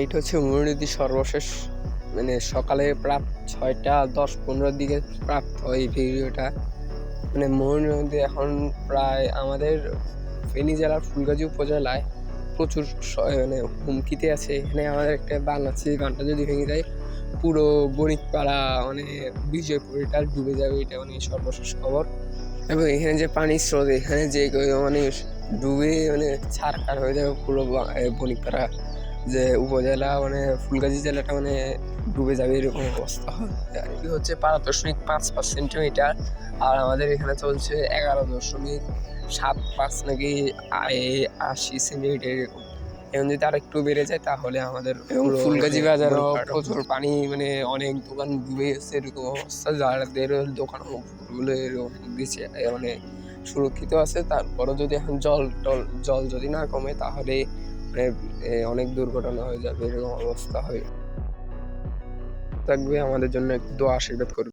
এইটা হচ্ছে মনোনীতি সর্বশেষ মানে সকালে প্রাপ্ত ছয়টা দশ পনেরোর দিকে প্রাপ্ত এই ভিডিওটা। মানে মনোনদী এখন প্রায় আমাদের ফেনী জেলার ফুলগাজী উপজেলায় প্রচুর মানে হুমকিতে আছে। এখানে আমাদের একটা বান আছে বানটা যদি ভেঙে যায়, পুরো বণিকপাড়া মানে বিজয়পুর এটা ডুবে যাবে, এটা মানে সর্বশেষ খবর। এবং এখানে যে পানির স্রোত, এখানে যে মানে ডুবে মানে ছাড়খাড় হয়ে যাবে পুরো বণিকপাড়া। যে উপজেলা মানে ফুলগাজী জেলাটা মানে ডুবে যাবে এরকম অবস্থা। আর কি হচ্ছে পাঁচ দশমিক পাঁচ পাঁচ সেন্টিমিটার আর আমাদের এখানে চলছে এগারো দশমিক সাত পাঁচ নাকি আশি সেন্টিমিটার এরকম। এখন যদি আর একটু বেড়ে যায় তাহলে আমাদের ফুলগাজী বাজারও প্রচুর পানি মানে অনেক দোকান ডুবে গেছে এরকম অবস্থা যাদের দোকানগুলো এরকম দিচ্ছে মানে সুরক্ষিত আছে তারপরও যদি এখন জল টল জল যদি না কমে তাহলে মানে অনেক দুর্ঘটনা হয়ে যাবে এরকম অবস্থা হয় থাকবে। আমাদের জন্য একটু দোয়া আশীর্বাদ করবে